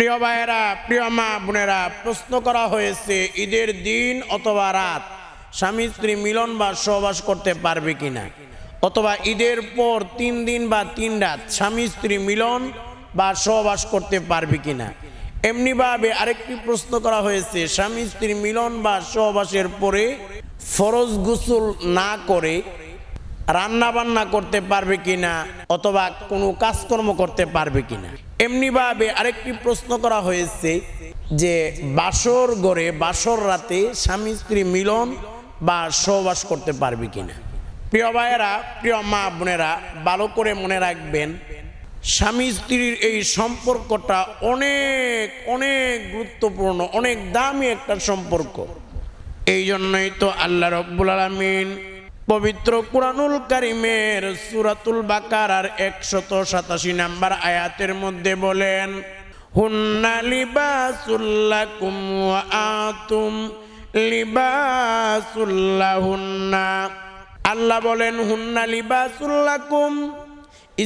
প্রিয় ভাইয়েরা, প্রিয় মা বোনেরা, প্রশ্ন করা হয়েছে, ঈদের দিন অথবা রাত স্বামী স্ত্রী মিলন বা সহবাস করতে পারবে কিনা? অথবা ঈদের পর তিন দিন বা তিন রাত স্বামী স্ত্রী মিলন বা সহবাস করতে পারবে কিনা? এমনিভাবে আরেকটি প্রশ্ন করা হয়েছে, স্বামী স্ত্রী মিলন বা সহবাসের পরে ফরজ গোসল না করে রান্না বান্না করতে পারবে কিনা? অথবা কোনো কাজকর্ম করতে পারবে কিনা? এমনিভাবে আরেকটি প্রশ্ন করা হয়েছে যে বাসর গড়ে বাসর রাতে স্বামী স্ত্রী মিলন বা সহবাস করতে পারবে কিনা? প্রিয় ভাইয়েরা, প্রিয় মা বোনেরা, ভালো করে মনে রাখবেন, স্বামী স্ত্রীর এই সম্পর্কটা অনেক অনেক গুরুত্বপূর্ণ, অনেক দামি একটা সম্পর্ক। এই জন্যই তো আল্লাহ রব্বুল আলমিন পবিত্র কুরআনুল কারিমের সুরাতুল বাকার আর একশত সাতাশি নাম্বার আয়াতের মধ্যে বলেন, হুন্না লিবাসুল্লাকুম ওয়া আতুম লিবাসুল্লাহুন্না আল্লাহ বলেন, হুন্না লিবাসুল্লাকুম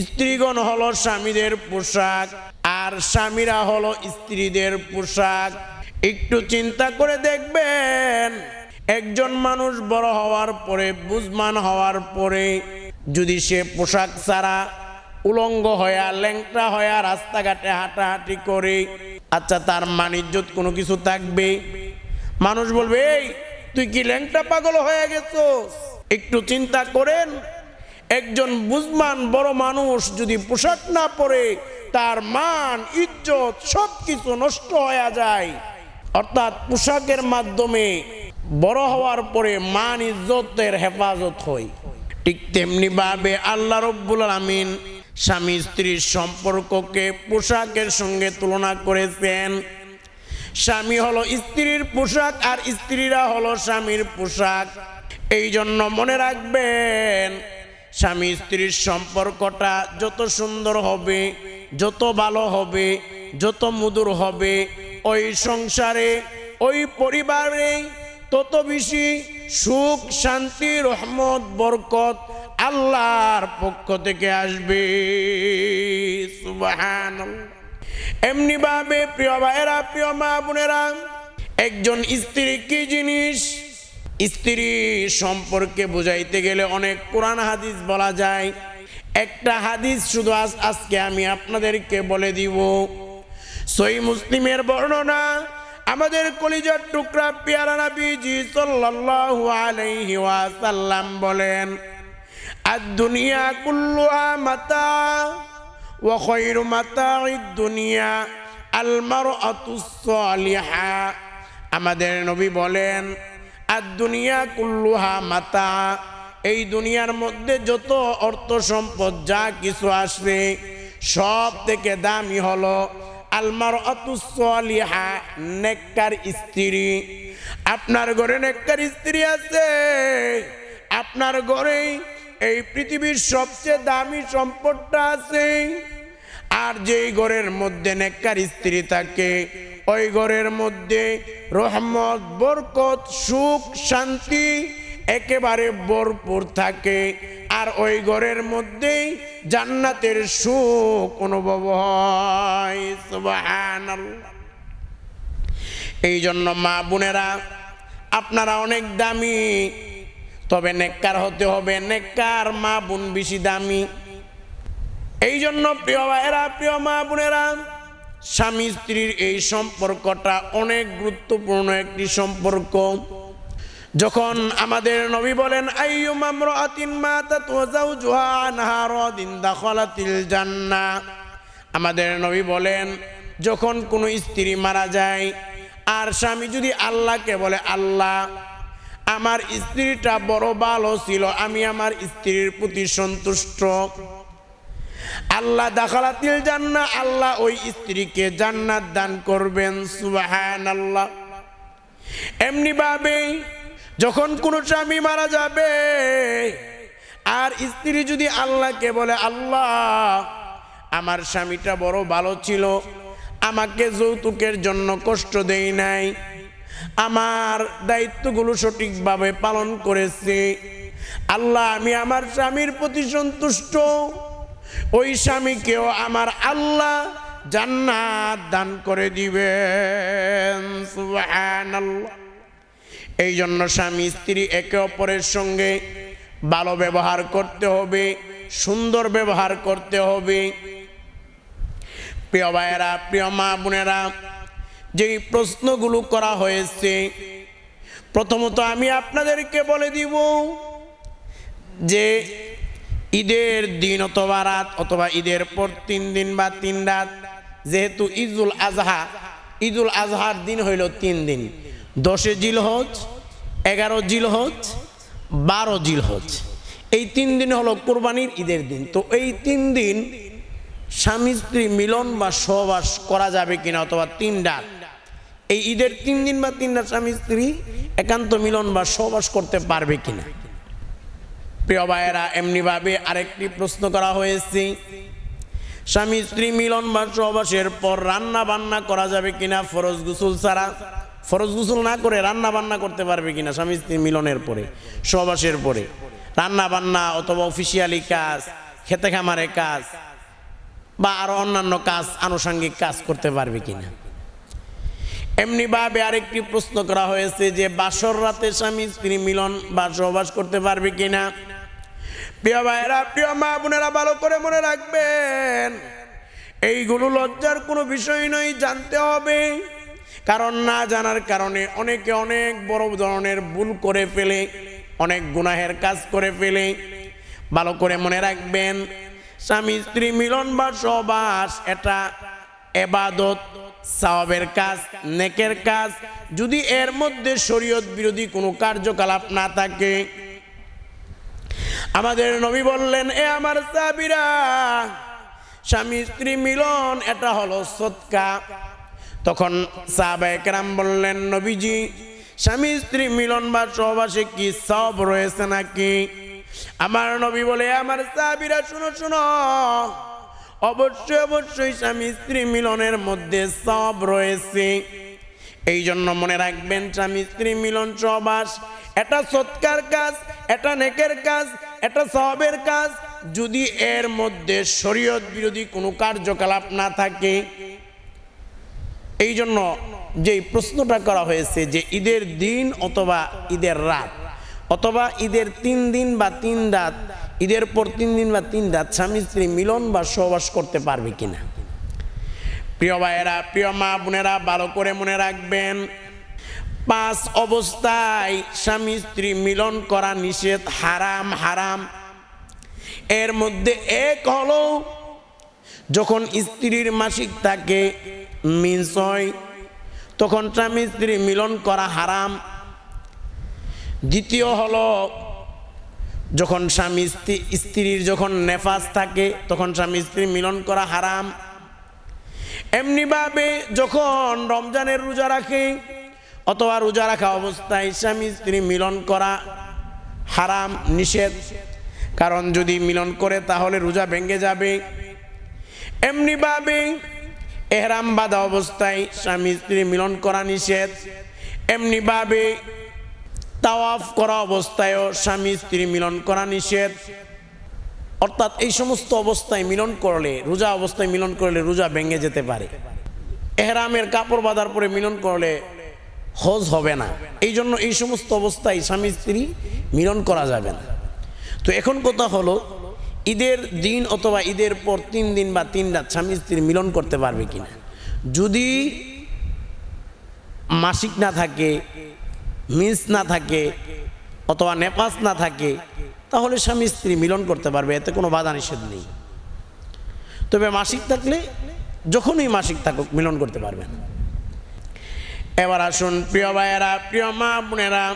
স্ত্রীগণ হলো স্বামীদের পোশাক আর স্বামীরা হলো স্ত্রীদের পোশাক। একটু চিন্তা করে দেখবেন একজন মানুষ বড় হওয়ার পরে, বুঝমান হওয়ার পরে, যদি সে পোশাক ছাড়া উলঙ্গ হয়া ল্যাংটা হয়া রাস্তাঘাটে হাঁটাহাঁটি করে আচ্ছা তার মানিজ্যত কোনো কিছু থাকবে? মানুষ বলবে, এই, তুই কি ল্যাংটা পাগল হয়ে গেছোস? একটু চিন্তা করেন, একজন বুঝমান বড় মানুষ যদি পোশাক না পরে, তার মান, ইজ্জত সব কিছু নষ্ট হয়ে যায়। অর্থাৎ পোশাকের মাধ্যমে বড় হওয়ার পরে মান ইজ্জতের হেফাজত হয় ঠিক তেমনি ভাবে আল্লাহ রব্বুল আলমিন স্বামী স্ত্রীর সম্পর্ককে পোশাকের সঙ্গে তুলনা করেছেন। স্বামী হলো স্ত্রীর পোশাক আর স্ত্রীরা হলো স্বামীর পোশাক। এই জন্য মনে রাখবেন, স্বামী স্ত্রীর সম্পর্কটা যত সুন্দর হবে, যত ভালো হবে, যত মধুর হবে, ওই সংসারে, ওই পরিবারে তত বেশি সুখ, শান্তি, রহমত, বরকত আল্লাহর পক্ষ থেকে আসবে। সুবহানাল্লাহ। এমনি ভাবে প্রিয় ভাইয়েরা, প্রিয় মা বোনেরা, একজন স্ত্রী কি জিনিস? স্ত্রী সম্পর্কে বুঝাইতে গেলে অনেক কোরআন হাদিস বলা যায়। একটা হাদিস শুধু আজ আজকে আমি আপনাদেরকে বলে দিব। সই মুসলিমের বর্ণনা আমাদের কলিজার টুকরা পেয়ারা নাবিজি সাল্লাল্লাহু আলাইহি ওয়াসাল্লাম বলেন আর দুনিয়া কুল্লুহা মাতা ওয়া খায়রু মাতাঈদ দুনিয়া আল মারআতুস সালিহা আমাদের নবী বলেন আর দুনিয়া কুল্লুহা মাতা, এই দুনিয়ার মধ্যে যত অর্থ সম্পদ যা কিছু আসবে সব থেকে দামি হলো আলমার অতুসলিহা নেককার স্ত্রী। আপনার ঘরে নেককার স্ত্রী আছে। আপনার ঘরেই এই পৃথিবীর সবচেয়ে দামি সম্পদটা আছে। আর যেই ঘরের মধ্যে নেককার স্ত্রী থাকে, ওই ঘরের মধ্যে রহমত, বরকত, সুখ, শান্তি একেবারে ভরপুর থাকে। আর ওই ঘরের মধ্যেই জান্নাতের সুখ অনুভব হয়। এই জন্য মা বোনেরা, আপনারা অনেক দামি, তবে নেককার হতে হবে। নেককার মা বোন বেশি দামি। এই জন্য প্রিয় ভাইয়েরা, প্রিয় মা বোনেরা স্বামী স্ত্রীর এই সম্পর্কটা অনেক গুরুত্বপূর্ণ একটি সম্পর্ক। যখন আমাদের নবী বলেন আমাদের নবী বলেন, যখন কোনো স্ত্রী মারা যায়, আর স্বামী যদি আল্লাহকে বলে, আল্লাহ, আমার স্ত্রীটা বড় ভালো ছিল, আমি আমার স্ত্রীর প্রতি সন্তুষ্ট। আল্লাহ দাখালাতিল জান্নাহ আল্লাহ ওই স্ত্রীকে জান্নাত দান করবেন। সুবাহান আল্লাহ এমনি ভাবে যখন কোনো স্বামী মারা যাবে, আর স্ত্রী যদি আল্লাহকে বলে, আল্লাহ, আমার স্বামীটা বড় ভালো ছিল, আমাকে যৌতুকের জন্য কষ্ট দেই নাই, আমার দায়িত্বগুলো সঠিকভাবে পালন করেছে, আল্লাহ, আমি আমার স্বামীর প্রতি সন্তুষ্ট, ওই স্বামীকেও আমার আল্লাহ জান্নাত দান করে দিবেন। সুবহানাল্লাহ। এই জন্য স্বামী স্ত্রী একে অপরের সঙ্গে ভালো ব্যবহার করতে হবে, সুন্দর ব্যবহার করতে হবে। প্রিয় ভাইয়েরা, প্রিয় মা বোনেরা, যেই প্রশ্নগুলো করা হয়েছে, প্রথমত আমি আপনাদেরকে বলে দিব যে ঈদের দিন অথবা রাত অথবা ঈদের পর তিন দিন বা তিন রাত, যেহেতু ঈদুল আজহা, ঈদুল আজহার দিন হইল তিন দিন। দশে জিল হজ এগারো জিল হজ বারো জিল হজ এই তিন দিন হলো কোরবানির ঈদের দিন। তো এই তিন দিন স্বামী স্ত্রী মিলন বা সহবাস করা যাবে কিনা অথবা তিন রাত এই ঈদের তিন দিন বা তিন রাত স্বামী স্ত্রী একান্ত মিলন বা সহবাস করতে পারবে কিনা? প্রিয় ভাইয়েরা, এমনিভাবে আরেকটি প্রশ্ন করা হয়েছে। স্বামী স্ত্রী মিলন বা সহবাসের পর রান্না বান্না করা যাবে কিনা? ফরজ গুসুল ছাড়া। ফরজ গুসুল না করে রান্না বান্না করতে পারবে কিনা স্বামী স্ত্রী মিলনের পরে, সহবাসের পরে। রান্না বান্না অথবা অফিসিয়ালি কাজ, খেতে খামারে কাজ বা আরও অন্যান্য কাজ, আনুষঙ্গিক কাজ করতে পারবে কিনা। এমনি ভাবে আরেকটি প্রশ্ন করা হয়েছে যে, বাসর রাতে স্বামী স্ত্রী মিলন বা সহবাস করতে পারবে কিনা? প্রিয় ভাইয়েরা, প্রিয় মা বোনেরা, ভালো করে মনে রাখবেন, এইগুলো লজ্জার কোনো বিষয় নয়, জানতে হবে। কারণ না জানার কারণে অনেকে অনেক বড় ধরনের ভুল করে ফেলে, অনেক গুনাহের কাজ করে ফেলে। ভালো করে মনে রাখবেন, স্বামী, স্ত্রী মিলন বা সহবাস, এটা এবাদত সাওয়াবের কাজ, নেকের কাজ। যদি এর মধ্যে শরীয়ত বিরোধী কোনো কার্যকলাপ না থাকে, আমাদের নবী বললেন, এ আমার সাবিরা স্বামী, স্ত্রী মিলন, এটা হলো সৎকা। তখন সাহাবাহাম বললেন, নবীজি, স্বামী স্ত্রী মিলন বা সহবাসে কি সব রয়েছে নাকি? আমার নবী বলে, আমার সাহাবিরা, শুনো শুনো। অবশ্যই অবশ্যই স্বামী স্ত্রী মিলনের মধ্যে সব রয়েছে। এই জন্য মনে রাখবেন, স্বামী স্ত্রী মিলন সহবাস, এটা সৎকার কাজ, এটা নেকের কাজ, এটা সবের কাজ। যদি এর মধ্যে শরীয়ত বিরোধী কোনো কার্যকলাপ না থাকে এই জন্য যে প্রশ্নটা করা হয়েছে যে ঈদের দিন অথবা ঈদের রাত, অথবা ঈদের তিন দিন বা তিন রাত, ঈদের পর তিন দিন বা তিন রাত স্বামী স্ত্রী মিলন বা সহবাস করতে পারবে কিনা? প্রিয় ভাইয়েরা, প্রিয় মা বোনেরা, ভালো করে মনে রাখবেন, পাঁচ অবস্থায় স্বামী স্ত্রী মিলন করা নিষেধ হারাম হারাম। এর মধ্যে এক হলো, যখন স্ত্রীর মাসিক থাকে মিন্স হয় তখন স্বামী স্ত্রী মিলন করা হারাম। দ্বিতীয় হলো, যখন স্বামী স্ত্রী স্ত্রীর যখন নেফাস থাকে, তখন স্বামী স্ত্রী মিলন করা হারাম। এমনিভাবে যখন রমজানের রোজা রাখে, অথবা রোজা রাখা অবস্থায় স্বামী স্ত্রী মিলন করা হারাম, নিষেধ। কারণ যদি মিলন করে, তাহলে রোজা ভেঙে যাবে। এমনিভাবে এহরাম বাঁধা অবস্থায় স্বামী স্ত্রী মিলন করা নিষেধ। এমনিভাবে তাওয়াফ করা অবস্থায়ও স্বামী স্ত্রী মিলন করা নিষেধ। অর্থাৎ এই সমস্ত অবস্থায় মিলন করলে, রোজা অবস্থায় মিলন করলে রোজা ভেঙে যেতে পারে। এহরামের কাপড় বাঁধার পরে মিলন করলে হজ হবে না। এই জন্য এই সমস্ত অবস্থায় স্বামী স্ত্রী মিলন করা যাবে না। তো এখন কথা হলো ঈদের দিন অথবা ঈদের পর তিন দিন বা তিন রাত স্বামী স্ত্রীর মিলন করতে পারবে কিনা? যদি মাসিক না থাকে, মিন্স না থাকে, অথবা নেপাস না থাকে, তাহলে স্বামী স্ত্রী মিলন করতে পারবে, এতে কোনো বাধা নিষেধ নেই। তবে মাসিক থাকলে যখনই মাসিক থাকুক, মিলন করতে পারবেন এবার আসুন, প্রিয় ভাইয়েরা, প্রিয় মা বোনেরা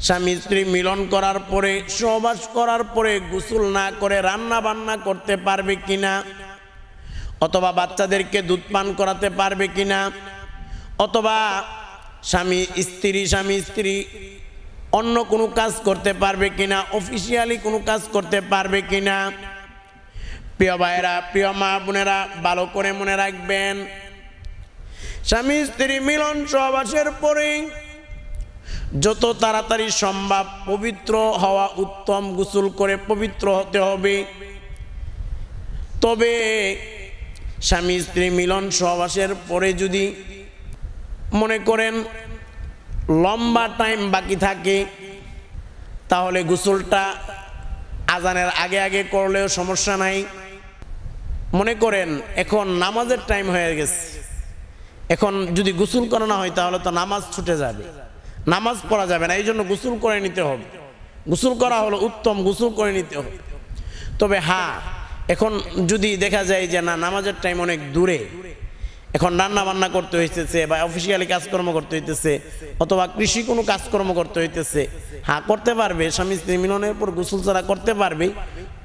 স্বামী স্ত্রী মিলন করার পরে, সহবাস করার পরে গোসল না করে রান্না বান্না করতে পারবে কিনা? অথবা বাচ্চাদেরকে দুধ পান করাতে পারবে কিনা? অথবা স্বামী স্ত্রী স্বামী স্ত্রী অন্য কোনো কাজ করতে পারবে কিনা? অফিসিয়ালি কোনো কাজ করতে পারবে কিনা? প্রিয় ভাইয়েরা, প্রিয় মা বোনেরা, ভালো করে মনে রাখবেন। স্বামী স্ত্রী মিলন সহবাসের পরে যত তাড়াতাড়ি সম্ভব পবিত্র হওয়া উত্তম গোসল করে পবিত্র হতে হবে। তবে স্বামী স্ত্রী মিলন সহবাসের পরে যদি মনে করেন লম্বা টাইম বাকি থাকে, তাহলে গোসলটা আজানের আগে আগে করলেও সমস্যা নাই। মনে করেন এখন নামাজের টাইম হয়ে গেছে। এখন যদি গোসল করানো হয়, তাহলে তো নামাজ ছুটে যাবে। নামাজ পড়া যাবে না এই জন্য গোসল করে নিতে হবে। গোসল করা হলো উত্তম, গোসল করে নিতে হবে। তবে হ্যাঁ এখন যদি দেখা যায় যে না, নামাজের টাইম অনেক দূরে, এখন রান্না বান্না করতে হইতেছে বা অফিসিয়ালি কাজকর্ম করতে হইতেছে, অথবা কৃষি কোনো কাজকর্ম করতে হইতেছে হ্যাঁ করতে পারবে, স্বামী স্ত্রী মিলনের পর গোসল ছাড়া করতে পারবে,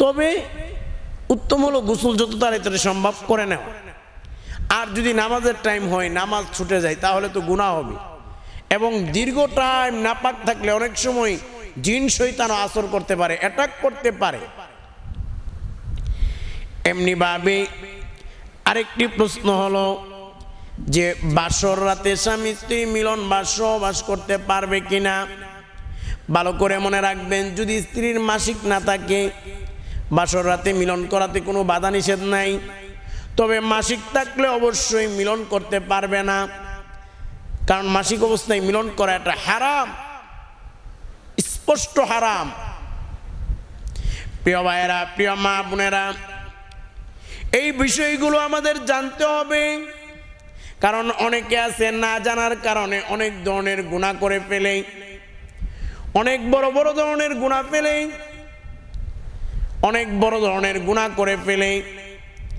তবে উত্তম হলো গোসল যত তাড়াতাড়ি সম্ভব করে নেওয়া। আর যদি নামাজের টাইম হয়, নামাজ ছুটে যায়, তাহলে তো গুণা হবে। এবং দীর্ঘ টাইম নাপাক থাকলে অনেক সময় জিন শৈতানও আসর করতে পারে অ্যাটাক করতে পারে। এমনিভাবে আরেকটি প্রশ্ন হলো যে, বাসর রাতে স্বামী স্ত্রী মিলন বা সহবাস করতে পারবে কিনা? ভালো করে মনে রাখবেন, যদি স্ত্রীর মাসিক না থাকে, বাসর রাতে মিলন করাতে কোনো বাধা নিষেধ নাই। তবে মাসিক থাকলে অবশ্যই মিলন করতে পারবে না। কারণ মাসিক অবস্থায় মিলন করা একটা হারাম, স্পষ্ট হারাম। প্রিয় ভাইয়েরা, প্রিয় মা বোনেরা, এই বিষয়গুলো আমাদের জানতে হবে। কারণ অনেকে আছে না জানার কারণে অনেক ধরনের গুণা করে ফেলে, অনেক বড় বড় ধরনের গুণা ফেলে, অনেক বড় ধরনের গুণা করে ফেলে।